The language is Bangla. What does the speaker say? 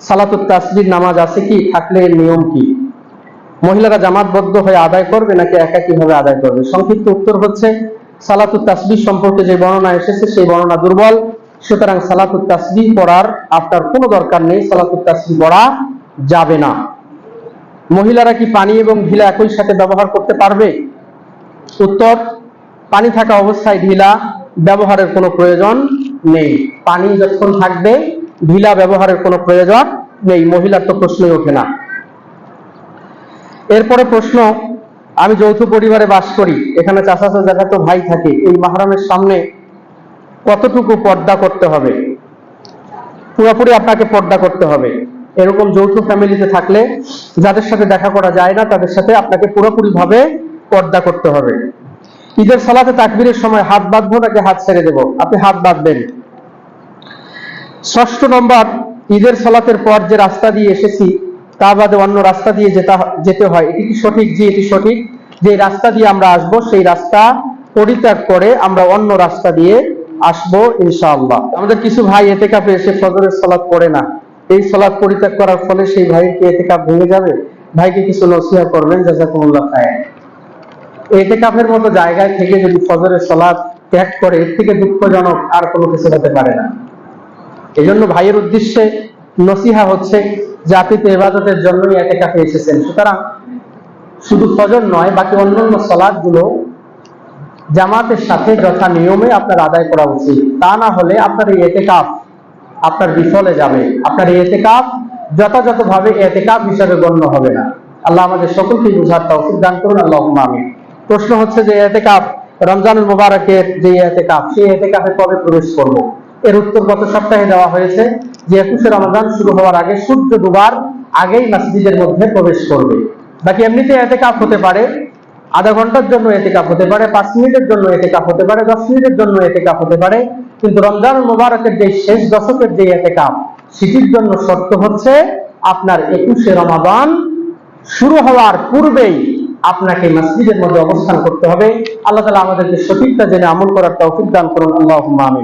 সালাতুত তাসবির নামাজ আছে কি? থাকলে নিয়ম কি? মহিলারা জামাতবদ্ধ হয়ে আদায় করবে নাকি একাকী ভাবে আদায় করবে? সংক্ষিপ্ত উত্তর হচ্ছে, সালাতুত তাসবির সম্পর্কে যে বর্ণনা এসেছে, সেই বর্ণনা দুর্বল। সুতরাং সালাতুত তাসবিহ পড়ার আপনার কোনো দরকার নেই, সালাতুত তাসবিহ পড়া যাবে না। মহিলারা কি পানি এবং ঢিলা একই সাথে ব্যবহার করতে পারবে? উত্তর, পানি থাকা অবস্থায় ঢিলা ব্যবহারের কোনো প্রয়োজন নেই। পানি যখন থাকবে ঢিলা ব্যবহারের কোনো প্রয়োজন নেই, মহিলার তো প্রশ্নই ওঠে না। এরপরে প্রশ্ন, আমি যৌথ পরিবারে বাস করি, এখানে চাচা চাচা তো ভাই থাকে, এই মাহরামের সামনে কতটুকু পর্দা করতে হবে? পুরোপুরি আপনাকে পর্দা করতে হবে। এরকম যৌথ ফ্যামিলিতে থাকলে যাদের সাথে দেখা করা যায় না, তাদের সাথে আপনাকে পুরোপুরি ভাবে পর্দা করতে হবে। ঈদের সালাতে তাকবীরের সময় হাত বাঁধবো নাকি হাত ছেড়ে দেবো? আপনি হাত বাঁধবেন। ষষ্ঠ নম্বর, ঈদের সালাতের পর যে রাস্তা দিয়ে এসেছি, তা বাদে অন্য রাস্তা দিয়ে যেতে যেতে হয়। এটি কি সঠিক? জি, এটি সঠিক। যে রাস্তা দিয়ে আমরা আসব, সেই রাস্তা পরিত্যাগ করে আমরা অন্য রাস্তা দিয়ে আসব, ইনশাআল্লাহ। আমাদের কিছু ভাই এতে কাপে এসে ফজরের সালাত পড়ে না। এই সালাত পরিত্যাগ করার ফলে সেই ভাইয়ের কি এতে কাপ ভেঙে যাবে? ভাইকে কিছু নসিহা করবেন, জাজাকুমুল্লাহ খায় এতে কাপের মতো জায়গায় থেকে যদি ফজরের সালাত ত্যাগ করে, এর থেকে দুঃখজনক আর কোনো কিছু হতে পারে না। এই জন্য ভাইয়ের উদ্দেশ্যে নসিহা হচ্ছে যে আপনি তো এবাদতের জন্যই এতেকাফে এসেছেন। সুতরাং শুধু ফজর নয়, বাকি অন্যান্য সালাদগুলো জামাতের সাথে যথা নিয়মে আপনার আদায় করা উচিত। তা না হলে আপনার এই এতেকাফ আপনার বিফলে যাবে। আপনার এই এতেকাফ যথাযথভাবে এতেকাফ হিসাবে গণ্য হবে না। আল্লাহ আমাদের সকলকে বুঝার তৌফিক দান করুন। আল্লাহ আমি প্রশ্ন হচ্ছে যে এতে কাপ রমজানুল মুবারকের যে এতেকাফ, সেই এতেকাফে কবে প্রবেশ করব? এর উত্তর গত সপ্তাহে দেওয়া হয়েছে যে একুশে রমজান শুরু হওয়ার আগে সূর্য ডুবার আগেই মসজিদের মধ্যে প্রবেশ করবে। বাকি এমনিতে এতেকাফ হতে পারে, আধা ঘণ্টার জন্য এতে কাপ হতে পারে, পাঁচ মিনিটের জন্য এতে কাপ হতে পারে, দশ মিনিটের জন্য এতে কাপ হতে পারে, কিন্তু রমজান মোবারকের যে শেষ দশকের যে এতে কাপ সেটির জন্য শর্ত হচ্ছে আপনার একুশে রমাদান শুরু হওয়ার পূর্বেই আপনাকে মসজিদের মধ্যে অবস্থান করতে হবে। আল্লাহ তালা আমাদেরকে সঠিকটা জেনে আমল করার তৌফিক দান করুন। আল্লাহ